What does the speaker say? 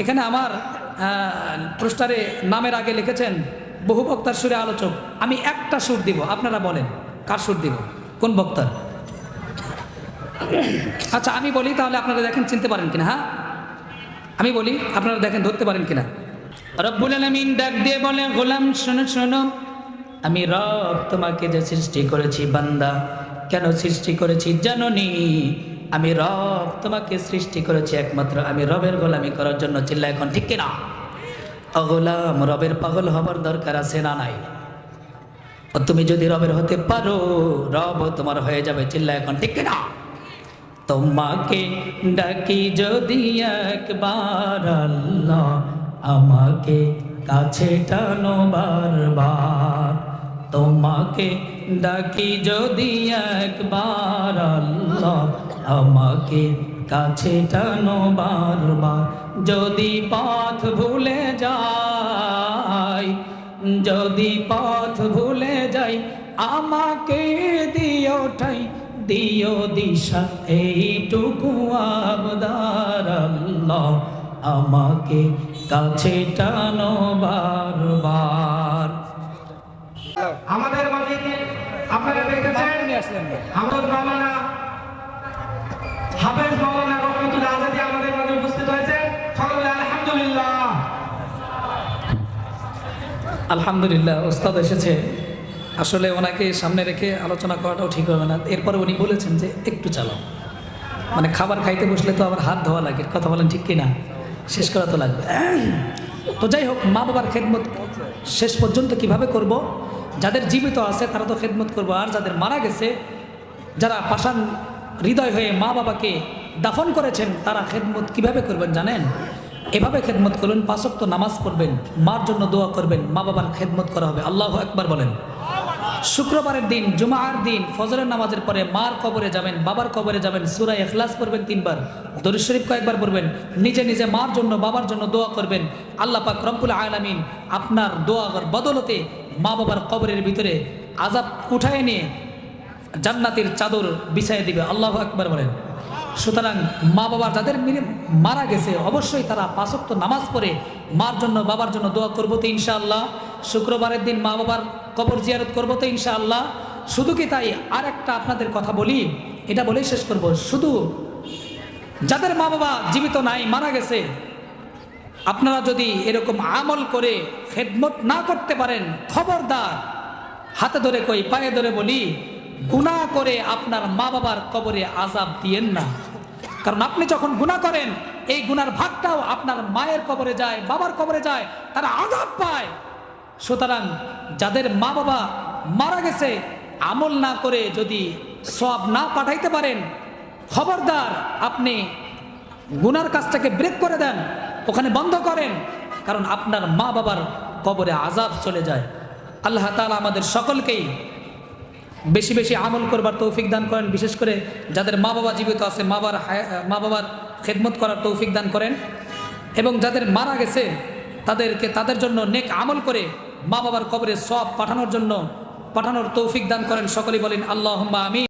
এখানে আমার পোস্টারে নামের আগে লিখেছেন, বহু বক্তার সুরে আলোচক, আমি একটা সুর দিব, আপনারা বলেন, কার সুর দিব, কোন বক্তার আচ্ছা আমি বলি তাহলে আপনারা দেখেন, চিনতে পারেন কিনা হ্যাঁ? আমি বলি, আপনারা দেখেন, ধরতে পারেন কিনা। রব্বুল আলমিন ডাক দিয়ে বলে, গোলাম, শোনো শোনো, আমি রব তোমাকে যে সৃষ্টি করেছি, বান্দা, কেন সৃষ্টি করেছি জাননি? আমি রব তোমাকে সৃষ্টি করেছি একমাত্র। আমি রবের গোলামি করার জন্য চিল্লা এখন, ঠিক কিনা? অগোলাম, রবের পাগল হবার দরকার আছে না নাই? তুমি যদি রবের হতে পারো, রব তোমার হয়ে যাবে চিল্লা এখন, ঠিক কিনা? তোমাকে ডাকি যদি একবার আল্লাহ আমাকে কাছে টানো বারবার। তোমাকে ডাকি যদি একবার আল্লাহ আমাকে কাছে টানো বারবার। যদি পথ ভুলে যাই যদি পথ ভুলে যাই আমাকে দিও ঠাই দিও দিশা এইটুকু আবদার আমাকে কাছে টানো বারবার। আমাদের মাঝে আপনারা দেখতেছেন আমাদের মাওলানা আলহামদুলিল্লাহ, ওস্তাদ এসেছে। আসলে ওনাকে সামনে রেখে আলোচনা করাটাও ঠিক হবে না। এরপরে উনি বলেছেন যে একটু চালাও। মানে খাবার খাইতে বসলে তো আবার হাত ধোয়া লাগে, কথা বলেন ঠিক কিনা? শেষ করা তো লাগবে। তো যাই হোক, মা বাবার খেদমত শেষ পর্যন্ত কীভাবে করব? যাদের জীবিত আছে তারা তো খেদমত করব। আর যাদের মারা গেছে, যারা পাষাণ হৃদয় হয়ে মা বাবাকে দাফন করেছেন, তারা খেদমত কীভাবে করবেন জানেন? এভাবে খেদমত করবেন পাঁচক্ত নামাজ পড়বেন, মার জন্য দোয়া করবেন, মা বাবার খেদমত করা হবে। আল্লাহ একবার বলেন। শুক্রবারের দিন, জুমার দিন, ফজরের নামাজের পরে মার কবরে যাবেন, বাবার কবরে যাবেন সুরাই এখলাস করবেন তিনবার। দরুদ শরীফ কয়েকবার পড়বেন, নিজে নিজে মার জন্য, বাবার জন্য দোয়া করবেন। আল্লাহ পাক রব্বুল আলামিন আপনার দোয়ার বদলতে মা বাবার কবরের ভিতরে আজাব উঠায় নিয়ে জান্নাতের চাদর বিছাই দিবে। আল্লাহ আকবার বলেন। সুতরাং মা বাবার যাদের মারা গেছে, অবশ্যই তারা পাঁচক্ত নামাজ পড়ে। মার জন্য, বাবার জন্য দোয়া করব তো ইনশাআল্লাহ। শুক্রবারের দিন মা বাবার কবর জিয়ারত করব তো ইনশাআল্লাহ। শুধু কি তাই? আর একটা আপনাদের কথা বলি, এটা বলেই শেষ করব। শুধু যাদের মা বাবা জীবিত নাই, মারা গেছে, আপনারা যদি এরকম আমল করে খেদমত না করতে পারেন, খবরদার, হাতে ধরে কই, পায়ে ধরে বলি, গুনাহ করে আপনার মা বাবার কবরে আজাব দিয়েন না। কারণ আপনি যখন গুনাহ করেন, এই গুনার ভাগটাও আপনার মায়ের কবরে যায়, বাবার কবরে যায়, তারা আজাব পায়। সুতরাং যাদের মা বাবা মারা গেছে, আমল না করে যদি সব না পাঠাইতে পারেন, খবরদার আপনি গুনার কাজটাকে ব্রেক করে দেন, ওখানে বন্ধ করেন, কারণ আপনার মা বাবার কবরে আজাব চলে যায়। আল্লাহ তাআলা আমাদের সকলকেই বেশি বেশি আমল করবার তৌফিক দান করেন। বিশেষ করে যাদের মা বাবা জীবিত আছে, মা বাবার মা বাবার খেদমত করার তৌফিক দান করেন এবং যাদের মারা গেছে, তাদেরকে, তাদের জন্য নেক আমল করে মা বাবার কবরে সব পাঠানোর জন্য পাঠানোর তৌফিক দান করেন। সকলেই বলেন আল্লাহ আমি